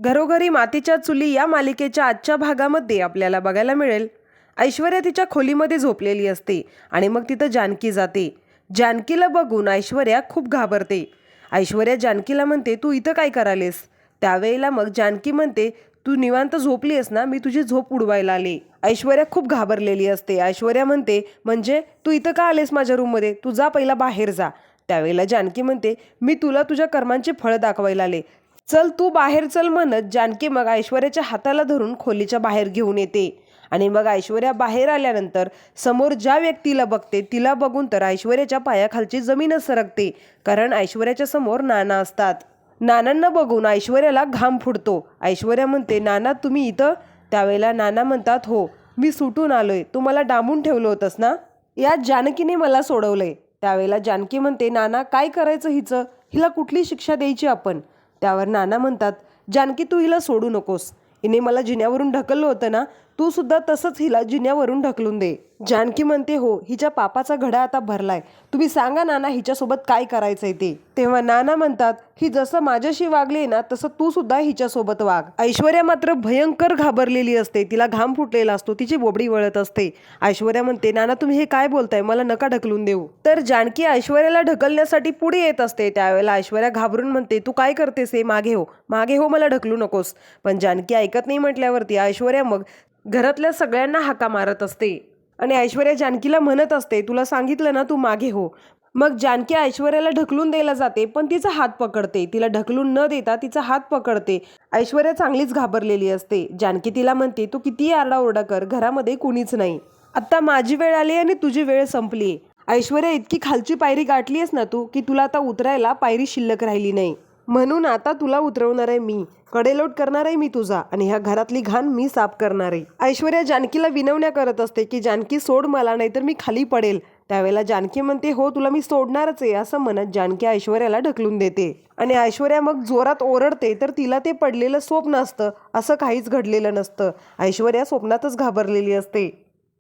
घरोघरी मातीच्या चुली या मालिकेच्या आजच्या भागामध्ये आपल्याला बघायला मिळेल. ऐश्वर्या तिच्या खोलीमध्ये झोपलेली असते आणि मग तिथं जानकी जाते. जानकीला बघून ऐश्वर्या खूप घाबरते. ऐश्वर्या जानकीला म्हणते तू इथं काय करालेस त्यावेळेला मग जानकी म्हणते तू निवांत झोपली आहेस ना मी तुझी झोप उडवायला आले. ऐश्वर्या खूप घाबरलेली असते. ऐश्वर्या म्हणते म्हणजे तू इथं का आलेस माझ्या रूममध्ये? तू जा पहिला बाहेर जा. त्यावेळेला जानकी म्हणते मी तुला तुझ्या कर्मांचे फळं दाखवायला आले. चल तू बाहेर चल म्हणत जानकी मग ऐश्वर्याच्या हाताला धरून खोलीच्या बाहेर घेऊन येते. आणि मग ऐश्वर्या बाहेर आल्यानंतर समोर ज्या व्यक्तीला बघते तिला बघून तर ऐश्वर्याच्या पायाखालची जमीनच सरकते कारण ऐश्वर्याच्या समोर नाना असतात. नानांना बघून ऐश्वर्याला घाम फुटतो. ऐश्वर्या म्हणते नाना तुम्ही इथं? त्यावेळेला नाना म्हणतात हो मी सुटून आलोय. तू मला डांबून ठेवलं होतंस ना? या जानकीने मला सोडवलंय. त्यावेळेला जानकी म्हणते नाना काय करायचं हिचं? हिला कुठली शिक्षा द्यायची आपण? त्यावर नाना म्हणतात जानकी तू हिला सोडू नकोस. हिने मला जिन्यावरून ढकललं होतं ना तू सुद्धा तसंच हिला जिन्यावरून ढकलून दे. जानकी म्हणते हो हिच्या पापाचा घडा आता भरलाय. तुम्ही सांगा नाना हिच्यासोबत काय करायचंय ते. तेव्हा नाना म्हणतात ही जसं माझ्याशी वागली ना तसं तू सुद्धा हिच्यासोबत वाग. ऐश्वर्या मात्र भयंकर घाबरलेली असते. तिला घाम फुटलेला असतो. तिची बोबडी वळत असते. ऐश्वर्या म्हणते नाना तुम्ही हे काय बोलताय? मला नका ढकलून देऊ. तर जानकी ऐश्वर्याला ढकलण्यासाठी पुढे येत असते. त्यावेळेला ऐश्वर्या घाबरून म्हणते तू काय करतेस हे? मागे हो. मागे हो मला ढकलू नकोस. पण जानकी ऐकत नाही म्हटल्यावरती ऐश्वर्या मग घरातल्या सगळ्यांना हाका मारत असते. आणि ऐश्वर्या जानकीला म्हणत असते तुला सांगितलं ना तू मागे हो. मग जानकी ऐश्वर्याला ढकलून द्यायला जाते पण तिचा हात पकडते. तिला ढकलून न देता तिचा हात पकडते. ऐश्वर्या चांगलीच घाबरलेली असते. जानकी तिला म्हणते तू कितीही आरडाओरडा कर घरामध्ये कुणीच नाही. आत्ता माझी वेळ आली आणि तुझी वेळ संपली ऐश्वर्या इतकी खालची पायरी गाठली आहेस ना तू की तुला आता उतरायला पायरी शिल्लक राहिली नाही. म्हणून आता तुला उतरवणार आहे मी. कडेलोट करणार आहे मी तुझा आणि ह्या घरातली घाण मी साफ करणार आहे. ऐश्वर्या जानकीला विनवण्या करत असते की जानकी सोड मला नाही तर मी खाली पडेल. त्यावेळेला जानकी म्हणते हो तुला मी सोडणारच आहे असं म्हणत जानकी ऐश्वर्याला ढकलून देते. आणि ऐश्वर्या मग जोरात ओरडते तर तिला ते पडलेलं स्वप्न असतं. असं काहीच घडलेलं नसतं. ऐश्वर्या स्वप्नातच घाबरलेली असते.